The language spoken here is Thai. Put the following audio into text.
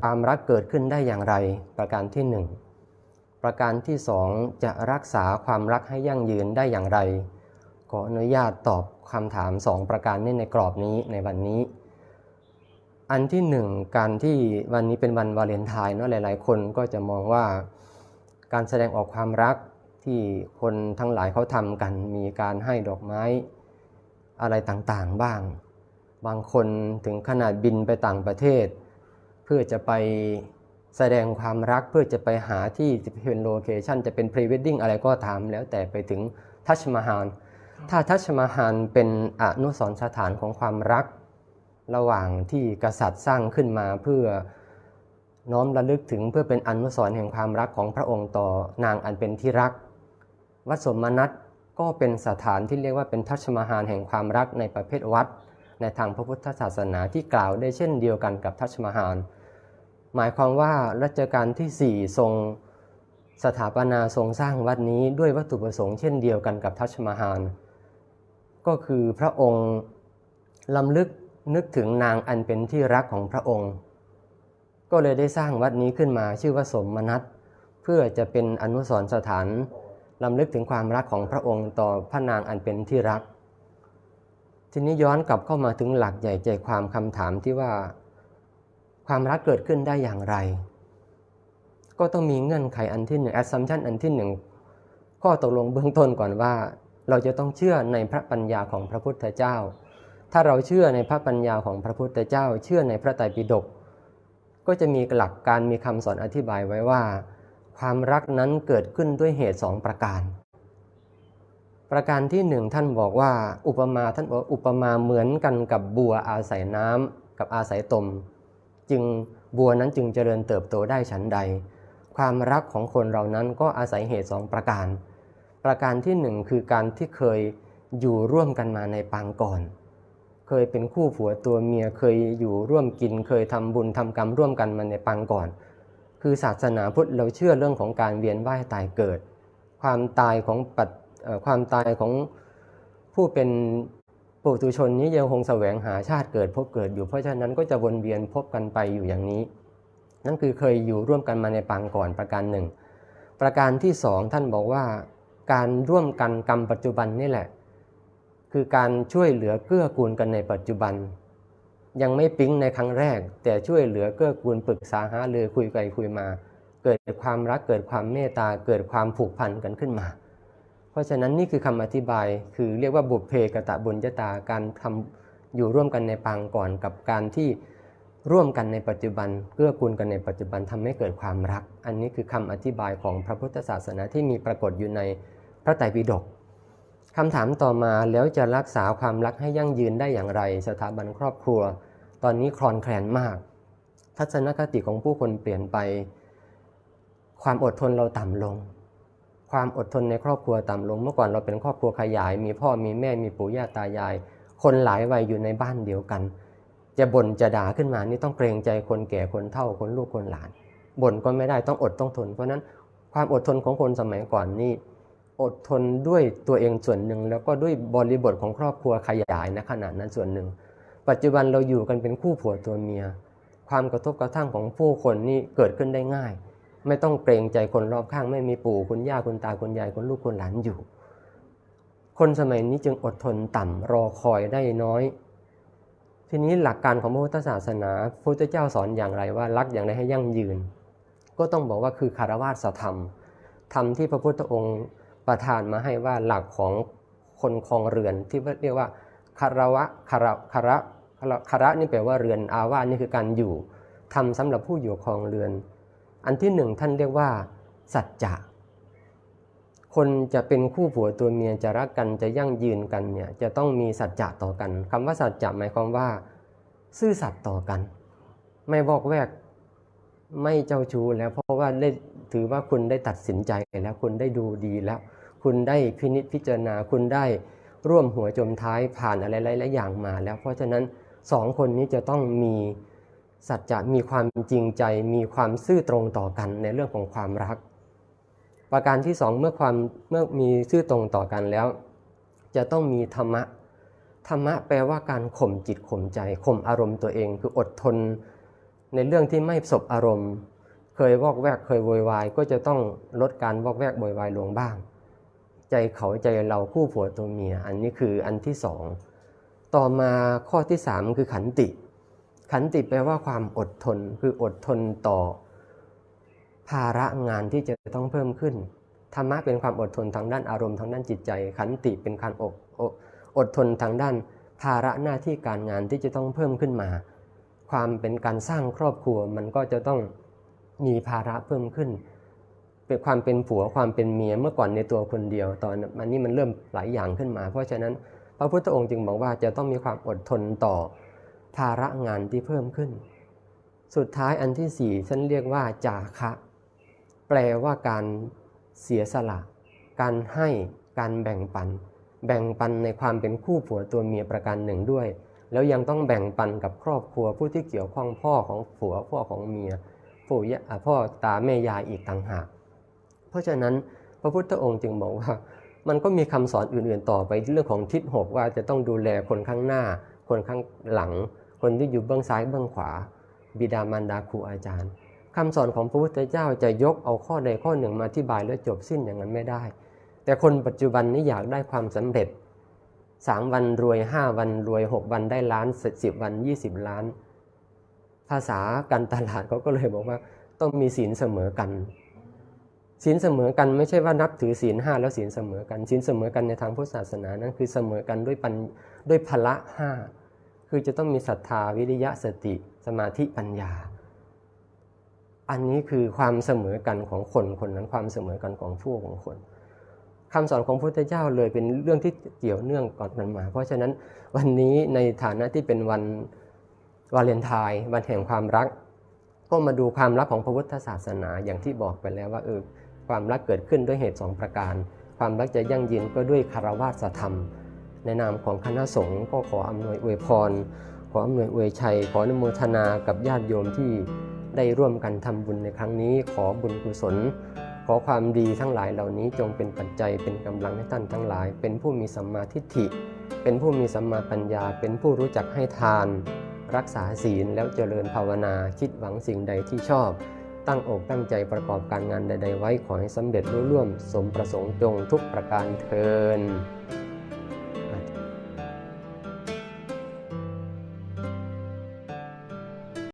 ความรักเกิดขึ้นได้อย่างไร ประการที่หนึ่งประการที่สองจะรักษาความรักให้ยั่งยืนได้อย่างไร ขออนุญาตตอบคำถามสองประการนี้ในกรอบนี้ในวันนี้ อันที่หนึ่งการที่วันนี้เป็นวันวาเลนไทน์เนาะหลาย ๆ คนก็จะมองว่า การแสดงออกความรักที่คนทั้งหลายเขาทำกันมีการให้ดอกไม้อะไรต่างๆบ้าง บางคนถึงขนาดบินไปต่างประเทศ เพื่อจะไปแสดงความรักเพื่อจะไปหาที่จะเป็นโลเคชันจะเป็นพรีเวดดิ้งอะไรก็ตามแล้วแต่ไปถึงทัชมาฮาลถ้าทัชมาฮาลเป็นอนุสรสถานของความรัก ระหว่างที่กษัตริย์สร้างขึ้นมาเพื่อน้อมระลึกถึงเพื่อเป็นอนุสรแห่งความรักของพระองค์ต่อนางอันเป็นที่รัก วัดสมนัตก็เป็นสถานที่เรียกว่าเป็นทัชมาฮาลแห่งความรักในประเภทวัด ในทางพระพุทธศาสนาที่กล่าวได้เช่นเดียวกันกับทัชมาฮาลหมายความว่ารัชกาลที่ 4 ทรงสถาปนาทรงสร้างวัดนี้ด้วยวัตถุประสงค์เช่นเดียวกันกับทัชมาฮาลก็คือพระองค์ลำลึกนึกถึงนางอันเป็นที่รักของพระองค์ ก็เลยได้สร้างวัดนี้ขึ้นมาชื่อว่าสมนัตเพื่อจะเป็นอนุสรณ์สถานลำลึกถึงความรักของพระองค์ต่อพระนางอันเป็นที่รัก ทีนี้ย้อนกลับเข้ามาถึงหลักใหญ่ใจความคำถามที่ว่า ความรักเกิดขึ้นได้อย่างไร ก็ต้องมีเงื่อนไขอันที่หนึ่ง assumption อันที่หนึ่งข้อตกลงเบื้องต้นก่อนว่า เราจะต้องเชื่อในพระปัญญาของพระพุทธเจ้า ถ้าเราเชื่อในพระปัญญาของพระพุทธเจ้า เชื่อในพระไตรปิฎกก็จะมีหลักการมีคำสอนอธิบายไว้ว่า ความรักนั้นเกิดขึ้นด้วยเหตุสองประการ ประการที่หนึ่งท่านบอกว่าอุปมาท่านบอกอุปมาเหมือนกันกับบัวอาศัยน้ำกับอาศัยตม จึงบัวนั้นจึงเจริญเติบโตได้ฉันใด ความรักของคนเรานั้นก็อาศัยเหตุสองประการ ประการที่หนึ่งคือการที่เคยอยู่ร่วมกันมาในปางก่อน เคยเป็นคู่ผัวตัวเมียเคยอยู่ร่วมกิน เคยทำบุญทำกรรมร่วมกันมาในปางก่อน คือศาสนาพุทธเราเชื่อเรื่องของการเวียนว่ายตายเกิด ความตายของปัจ ความตายของผู้เป็นปุถุชนนี้ยังคงแสวงหาชาติเกิดพบเกิดอยู่เพราะฉะนั้นก็จะวนเวียนพบกันไปอยู่อย่างนี้ นั่นคือเคยอยู่ร่วมกันมาในปางก่อนประการหนึ่ง ประการที่สองท่านบอกว่าการร่วมกันกรรมปัจจุบันนี่แหละ คือการช่วยเหลือเกื้อกูลกันในปัจจุบัน ยังไม่ปิ๊งในครั้งแรก แต่ช่วยเหลือเกื้อกูลปรึกษาหาเรือคุยไปคุยมา เกิดความรักเกิดความเมตตาเกิดความผูกพันกันขึ้นมา เพราะฉะนั้นนี่คือคำอธิบายคือเรียกว่าบุพเพกตะบุญจตาการทำอยู่ร่วมกันในปางก่อนกับการที่ร่วมกันในปัจจุบันเกื้อกูลกันในปัจจุบันทำให้เกิดความรัก อันนี้คือคำอธิบายของพระพุทธศาสนาที่มีปรากฏอยู่ในพระไตรปิฎกคำถามต่อมาแล้วจะรักษาความรักให้ยั่งยืนได้อย่างไร สถาบันครอบครัว ตอนนี้คลอนแคลนมาก ทัศนคติของผู้คนเปลี่ยนไป ความอดทนเราต่ำลง ความอดทนในครอบครัวต่ำลง เมื่อก่อนเราเป็นครอบครัวขยาย มีพ่อมีแม่มีปู่ย่าตายาย คนหลายวัยอยู่ในบ้านเดียวกัน จะบ่นจะด่าขึ้นมานี่ต้องเกรงใจคนแก่คนเฒ่าคนลูกคนหลานบ่นก็ไม่ได้ต้องอดต้องทน เพราะนั้นความอดทนของคนสมัยก่อนนี่อดทนด้วยตัวเองส่วนหนึ่ง แล้วก็ด้วยบริบทของครอบครัวขยายนะขนาดนั้นส่วนหนึ่ง ปัจจุบันเราอยู่กันเป็นคู่ผัวตัวเมีย ความกระทบกระทั่งของผู้คนนี่เกิดขึ้นได้ง่าย ไม่ต้องเกรงใจคนรอบข้างไม่มีปู่คุณย่าคุณตาคุณยายคุณลูกคุณหลานอยู่ คนสมัยนี้จึงอดทนต่ำรอคอยได้น้อย ทีนี้หลักการของพระพุทธศาสนาพระพุทธเจ้าสอนอย่างไรว่ารักอย่างไรให้ยั่งยืน ก็ต้องบอกว่าคือคารวะสธรรมธรรมที่พระพุทธองค์ประทานมาให้ว่าหลักของคนคลองเรือนที่เรียกว่าคารวะคารคาระคาระนี่แปลว่าเรือน อาวาสนี่คือการอยู่ทำสำหรับผู้อยู่คลองเรือน อันที่หนึ่งท่านเรียกว่า สัจจะคนจะเป็นคู่ผัวตัวเมียจะรักกันจะยั่งยืนกันเนี่ยจะต้องมีสัจจะต่อกันคำว่าสัจจะหมายความว่า ซื่อสัตย์ต่อกัน ไม่บอกแวกไม่เจ้าชู้แล้วเพราะว่าได้ถือว่าคุณได้ตัดสินใจแล้วคุณได้ดูดีแล้ว คุณได้พินิจพิจารณาคุณได้ร่วมหัวจมท้ายผ่านอะไรหลายๆอย่างมาแล้วเพราะฉะนั้นสองคนนี้จะต้องมี สัจจะมีความจริงใจมีความซื่อตรงต่อกันในเรื่องของความรัก ประการที่สองเมื่อความเมื่อมีซื่อตรงต่อกันแล้ว จะต้องมีธรรมะธรรมะแปลว่าการข่มจิตข่มใจข่มอารมณ์ตัวเอง คืออดทน ในเรื่องที่ไม่สบอารมณ์ เคยวอกแวกเคยโวยวาย ก็จะต้องลดการวอกแวกโวยวายลงบ้าง ใจเขาใจเราคู่ผัวตัวเมีย อันนี้คืออันที่สองต่อมาข้อที่สามคือขันติ ขันติแปลว่าความอดทน คืออดทนต่อ ภาระงานที่จะต้องเพิ่มขึ้น ธรรมะเป็นความอดทนทางด้านอารมณ์ทางด้านจิตใจ ขันติเป็นการอดอดทนทางด้าน ภาระหน้าที่การงานที่จะต้องเพิ่มขึ้นมา ความเป็นการสร้างครอบครัวมันก็จะต้องมีภาระเพิ่มขึ้น เป็นความเป็นผัวความเป็นเมียเมื่อก่อนในตัวคนเดียว ตอนมันนี้มันเริ่มหลายอย่างขึ้นมา เพราะฉะนั้นพระพุทธองค์จึงบอกว่าจะต้องมีความอดทนต่อ ภาระงานที่เพิ่มขึ้น สุดท้ายอันที่สี่ฉันเรียกว่าจาคะ แปลว่าการเสียสละ การให้การแบ่งปัน แบ่งปันในความเป็นคู่ผัวตัวเมียประการหนึ่งด้วย แล้วยังต้องแบ่งปันกับครอบครัวผู้ที่เกี่ยวข้องพ่อของผัวพ่อของเมียปู่ย่าพ่อตาแม่ยายอีกต่างหาก เพราะฉะนั้นพระพุทธองค์จึงบอกว่ามันก็มีคำสอนอื่นๆต่อไปเรื่องของทิศหกว่าจะต้องดูแลคนข้างหน้า คนข้างหลัง คนที่อยู่เบื้องซ้ายเบื้องขวา บิดามารดาครูอาจารย์คำสอนของพระพุทธเจ้าจะยกเอาข้อใดข้อหนึ่งมาอธิบายแล้วจบสิ้นอย่างนั้นไม่ได้ แต่คนปัจจุบันนี้อยากได้ความสำเร็จสามวันรวยห้าวันรวยหกวันได้ล้านสิบวันยี่สิบล้าน ภาษาการตลาดเขาก็เลยบอกว่าต้องมีศีลเสมอกันศีลเสมอกันไม่ใช่ว่านับถือศีลห้าแล้วศีลเสมอกันศีลเสมอกันในทางพุทธศาสนานั้นคือเสมอกันด้วยปัญด้วยพละห้า คือจะต้องมีศรัทธาวิริยะสติ สมาธิปัญญา อันนี้คือความเสมอกันของคนคนนั้นความเสมอกันของผู้ของคนคำสอนของพระพุทธเจ้าเลยเป็นเรื่องที่เกี่ยวเนื่องก่อนกันมา เพราะฉะนั้นวันนี้ในฐานะที่เป็นวันวาเลนไทน์วันแห่งความรัก ก็มาดูความรักของพระพุทธศาสนาอย่างที่บอกไปแล้วว่าเออความรักเกิดขึ้นด้วยเหตุสองประการ ความรักจะยั่งยืนก็ด้วยคารวะธรรม ในนามของคณะสงฆ์ก็ขออำนวยอวยพร ขออำนวยอวยชัย ขออนุโมทนากับญาติโยมที่ได้ร่วมกันทำบุญในครั้งนี้ ขอบุญกุศล ขอความดีทั้งหลายเหล่านี้จงเป็นปัจจัยเป็นกำลังให้ท่านทั้งหลาย เป็นผู้มีสัมมาทิฏฐิ เป็นผู้มีสัมมาปัญญา เป็นผู้รู้จักให้ทาน รักษาศีลแล้วเจริญภาวนาคิดหวังสิ่งใดที่ชอบตั้งอกตั้งใจประกอบการงานใด ๆ ไว้ขอให้สำเร็จรุ่ร่วม สมประสงค์จงทุกประการเทิน